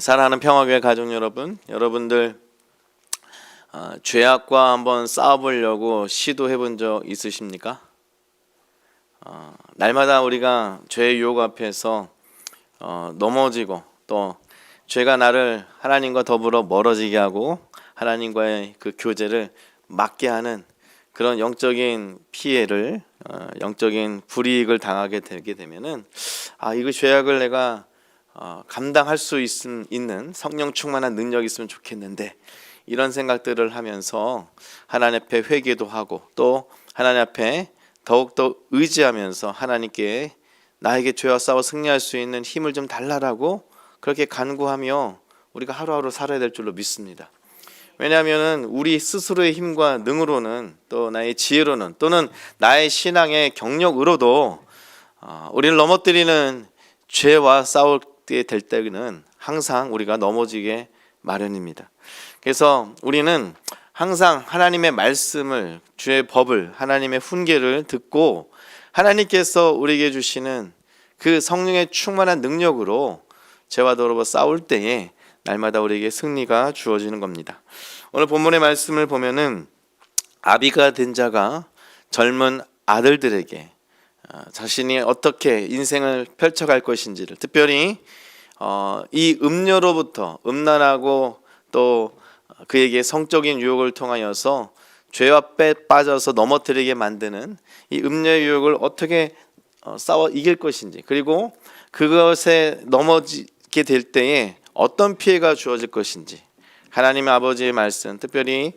사랑하는 평화교회 가족 여러분, 여러분들 어, 죄악과 한번 싸워보려고 시도해본 적 있으십니까? 어, 날마다 우리가 죄의 유혹 앞에서 어, 넘어지고 또 죄가 나를 하나님과 더불어 멀어지게 하고 하나님과의 그 교제를 막게 하는 그런 영적인 피해를 어, 영적인 불이익을 당하게 되게 되면은 아 이거 죄악을 내가 어, 감당할 수 있, 있는 성령 충만한 능력이 있으면 좋겠는데 이런 생각들을 하면서 하나님 앞에 회개도 하고 또 하나님 앞에 더욱더 의지하면서 하나님께 나에게 죄와 싸워 승리할 수 있는 힘을 좀 달라라고 그렇게 간구하며 우리가 하루하루 살아야 될 줄로 믿습니다. 왜냐하면은 우리 스스로의 힘과 능으로는 또 나의 지혜로는 또는 나의 신앙의 경력으로도 어, 우리를 넘어뜨리는 죄와 싸울 때될 때는 항상 우리가 넘어지게 마련입니다. 그래서 우리는 항상 하나님의 말씀을 주의 법을 하나님의 훈계를 듣고 하나님께서 우리에게 주시는 그 성령의 충만한 능력으로 죄와 더불어 싸울 때에 날마다 우리에게 승리가 주어지는 겁니다. 오늘 본문의 말씀을 보면은 아비가 된 자가 젊은 아들들에게 어, 자신이 어떻게 인생을 펼쳐갈 것인지를 특별히 어, 이 음료로부터 음란하고 또 그에게 성적인 유혹을 통하여서 죄와 빼 빠져서 넘어뜨리게 만드는 이 음료의 유혹을 어떻게 어, 싸워 이길 것인지 그리고 그것에 넘어지게 될 때에 어떤 피해가 주어질 것인지 하나님의 아버지의 말씀 특별히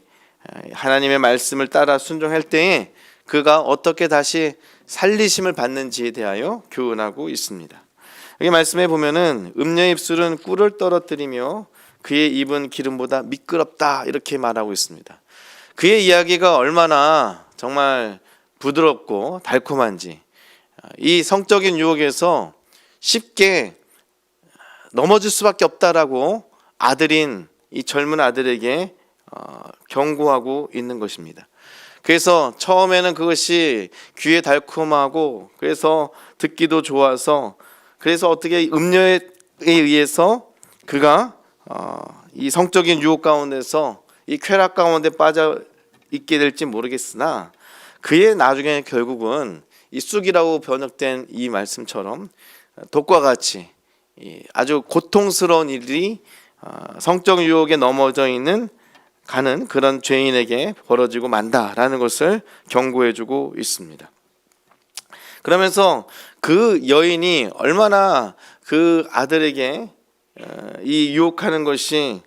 하나님의 말씀을 따라 순종할 때에 그가 어떻게 다시 살리심을 받는지에 대하여 교훈하고 있습니다. 여기 말씀해 보면은 음녀의 입술은 꿀을 떨어뜨리며 그의 입은 기름보다 미끄럽다 이렇게 말하고 있습니다. 그의 이야기가 얼마나 정말 부드럽고 달콤한지 이 성적인 유혹에서 쉽게 넘어질 수밖에 없다라고 아들인 이 젊은 아들에게 어, 경고하고 있는 것입니다. 그래서 처음에는 그것이 귀에 달콤하고 그래서 듣기도 좋아서 그래서 어떻게 음료에 의해서 그가 어, 이 성적인 유혹 가운데서 이 쾌락 가운데 빠져 있게 될지 모르겠으나 그의 나중에 결국은 이 쑥이라고 번역된 이 말씀처럼 독과 같이 아주 고통스러운 일이 어, 성적 유혹에 넘어져 있는 가는 그런 죄인에게 벌어지고 만다라는 것을 경고해 주고 있습니다. 그러면서 그 여인이 얼마나 그 아들에게 어, 이 유혹하는 것이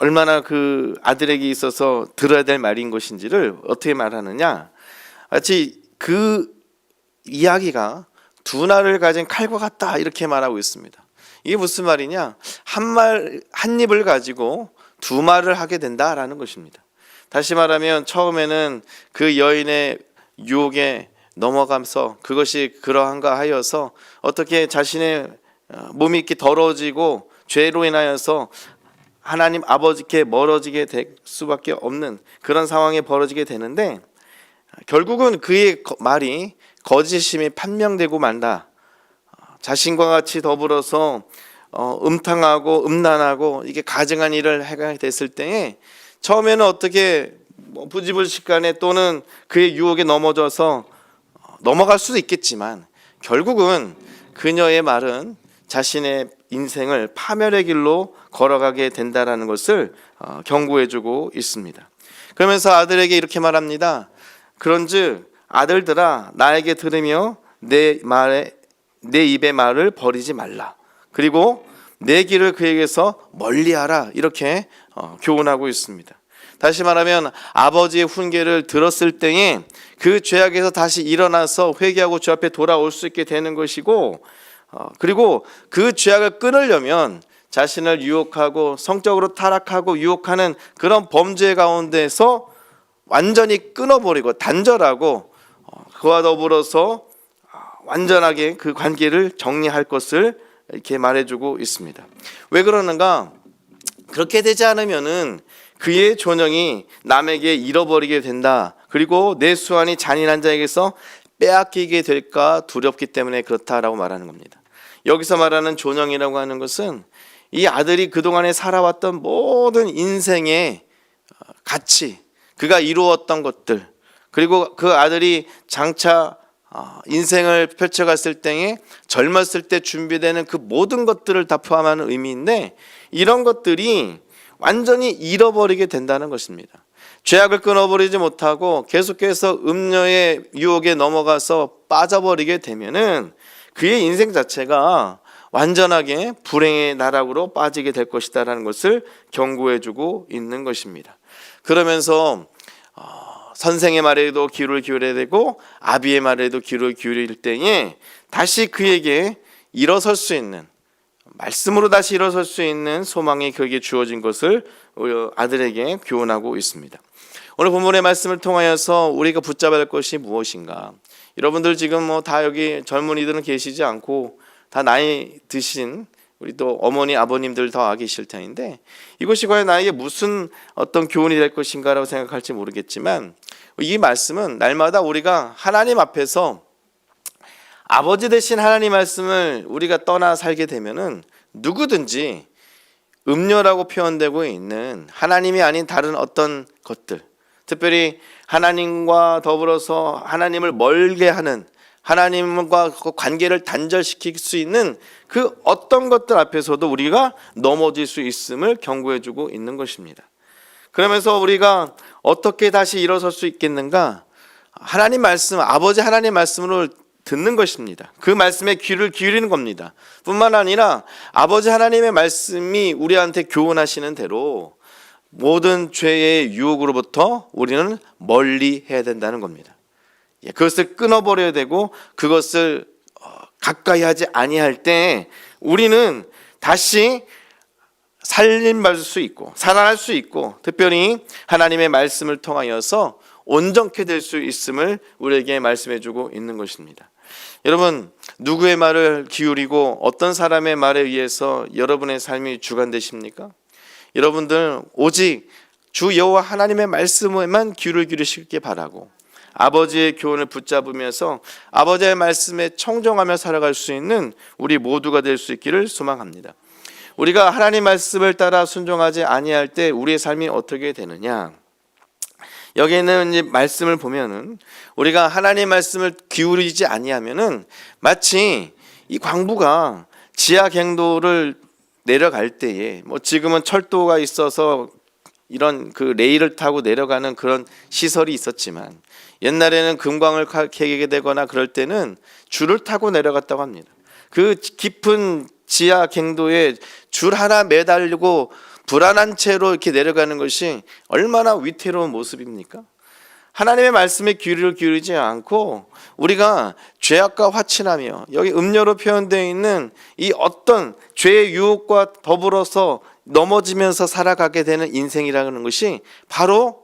얼마나 그 아들에게 있어서 들어야 될 말인 것인지를 어떻게 말하느냐 마치 그 이야기가 두 날을 가진 칼과 같다 이렇게 말하고 있습니다. 이게 무슨 말이냐? 한 말, 한 입을 가지고 두 말을 하게 된다라는 것입니다. 다시 말하면 처음에는 그 여인의 유혹에 넘어가면서 그것이 그러한가 하여서 어떻게 자신의 어, 몸이 이렇게 더러워지고 죄로 인하여서 하나님 아버지께 멀어지게 될 수밖에 없는 그런 상황에 벌어지게 되는데 결국은 그의 말이 거짓임이 판명되고 만다. 자신과 같이 더불어서 어, 음탕하고 음란하고 이게 가증한 일을 해가 됐을 때에 처음에는 어떻게 뭐 부지불식간에 또는 그의 유혹에 넘어져서 넘어갈 수도 있겠지만 결국은 그녀의 말은 자신의 인생을 파멸의 길로 걸어가게 된다라는 것을 어, 경고해주고 있습니다. 그러면서 아들에게 이렇게 말합니다. 그런즉 아들들아 나에게 들으며 내 말에 내 입의 말을 버리지 말라. 그리고 내 길을 그에게서 멀리하라 이렇게 어, 교훈하고 있습니다. 다시 말하면 아버지의 훈계를 들었을 때에 그 죄악에서 다시 일어나서 회개하고 주 앞에 돌아올 수 있게 되는 것이고 어, 그리고 그 죄악을 끊으려면 자신을 유혹하고 성적으로 타락하고 유혹하는 그런 범죄 가운데서 완전히 끊어버리고 단절하고 어, 그와 더불어서 완전하게 그 관계를 정리할 것을 이렇게 말해주고 있습니다. 왜 그러는가? 그렇게 되지 않으면은 그의 존영이 남에게 잃어버리게 된다. 그리고 내 수완이 잔인한 자에게서 빼앗기게 될까 두렵기 때문에 그렇다라고 말하는 겁니다. 여기서 말하는 존영이라고 하는 것은 이 아들이 그동안에 살아왔던 모든 인생의 어, 가치, 그가 이루었던 것들, 그리고 그 아들이 장차 어, 인생을 펼쳐갔을 때에 젊었을 때 준비되는 그 모든 것들을 다 포함하는 의미인데 이런 것들이 완전히 잃어버리게 된다는 것입니다. 죄악을 끊어버리지 못하고 계속해서 음녀의 유혹에 넘어가서 빠져버리게 되면은 그의 인생 자체가 완전하게 불행의 나락으로 빠지게 될 것이다라는 것을 경고해주고 있는 것입니다. 그러면서 어, 선생의 말에도 귀를 기울여야 되고 아비의 말에도 귀를 기울일 때에 다시 그에게 일어설 수 있는 말씀으로 다시 일어설 수 있는 소망이 그에게 주어진 것을 아들에게 교훈하고 있습니다. 오늘 본문의 말씀을 통하여서 우리가 붙잡아야 할 것이 무엇인가? 여러분들 지금 뭐 다 여기 젊은이들은 계시지 않고 다 나이 드신 우리 또 어머니 아버님들 다와 계실 텐데 이것이 과연 나에게 무슨 어떤 교훈이 될 것인가라고 생각할지 모르겠지만 이 말씀은 날마다 우리가 하나님 앞에서 아버지 대신 하나님 말씀을 우리가 떠나 살게 되면은 누구든지 음료라고 표현되고 있는 하나님이 아닌 다른 어떤 것들 특별히 하나님과 더불어서 하나님을 멀게 하는 하나님과 그 관계를 단절시킬 수 있는 그 어떤 것들 앞에서도 우리가 넘어질 수 있음을 경고해 주고 있는 것입니다. 그러면서 우리가 어떻게 다시 일어설 수 있겠는가? 하나님 말씀, 아버지 하나님 말씀으로 듣는 것입니다. 그 말씀에 귀를 기울이는 겁니다. 뿐만 아니라 아버지 하나님의 말씀이 우리한테 교훈하시는 대로 모든 죄의 유혹으로부터 우리는 멀리 해야 된다는 겁니다. 예, 그것을 끊어버려야 되고 그것을 어, 가까이 하지 아니할 때 우리는 다시 살림받을 수 있고 살아날 수 있고 특별히 하나님의 말씀을 통하여서 온전케 될 수 있음을 우리에게 말씀해 주고 있는 것입니다. 여러분 누구의 말을 기울이고 어떤 사람의 말에 의해서 여러분의 삶이 주관되십니까? 여러분들 오직 주 여호와 하나님의 말씀에만 귀를 기울이시길 바라고 아버지의 교훈을 붙잡으면서 아버지의 말씀에 청정하며 살아갈 수 있는 우리 모두가 될 수 있기를 소망합니다. 우리가 하나님 말씀을 따라 순종하지 아니할 때 우리의 삶이 어떻게 되느냐? 여기에는 이제 말씀을 보면은 우리가 하나님 말씀을 기울이지 아니하면은 마치 이 광부가 지하 갱도를 내려갈 때에 뭐 지금은 철도가 있어서 이런 그 레일을 타고 내려가는 그런 시설이 있었지만 옛날에는 금광을 캐게 되거나 그럴 때는 줄을 타고 내려갔다고 합니다. 그 깊은 지하 갱도에 줄 하나 매달리고 불안한 채로 이렇게 내려가는 것이 얼마나 위태로운 모습입니까? 하나님의 말씀에 귀를 기울이지 않고 우리가 죄악과 화친하며 여기 음료로 표현되어 있는 이 어떤 죄의 유혹과 더불어서 넘어지면서 살아가게 되는 인생이라는 것이 바로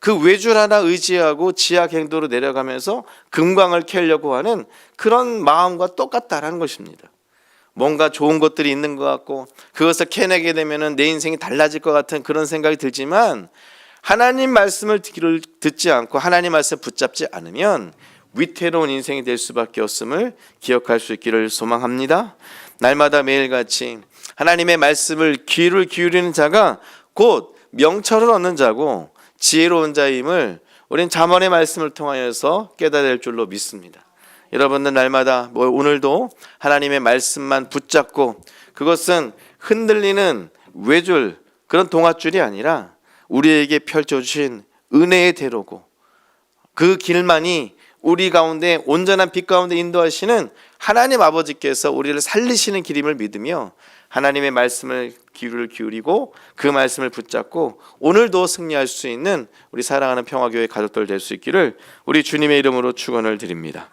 그 외줄 하나 의지하고 지하 갱도로 내려가면서 금광을 캐려고 하는 그런 마음과 똑같다라는 것입니다. 뭔가 좋은 것들이 있는 것 같고 그것을 캐내게 되면은 내 인생이 달라질 것 같은 그런 생각이 들지만 하나님 말씀을 듣지 않고 하나님 말씀 붙잡지 않으면 위태로운 인생이 될 수밖에 없음을 기억할 수 있기를 소망합니다. 날마다 매일같이 하나님의 말씀을 귀를 기울이는 자가 곧 명철을 얻는 자고 지혜로운 자임을 우린 잠언의 말씀을 통하여서 깨달을 줄로 믿습니다. 여러분들 날마다 뭐 오늘도 하나님의 말씀만 붙잡고 그것은 흔들리는 외줄 그런 동아줄이 아니라 우리에게 펼쳐주신 은혜의 대로고 그 길만이 우리 가운데 온전한 빛 가운데 인도하시는 하나님 아버지께서 우리를 살리시는 길임을 믿으며 하나님의 말씀을 귀를 기울이고 그 말씀을 붙잡고 오늘도 승리할 수 있는 우리 사랑하는 평화교회 가족들 될 수 있기를 우리 주님의 이름으로 축원을 드립니다.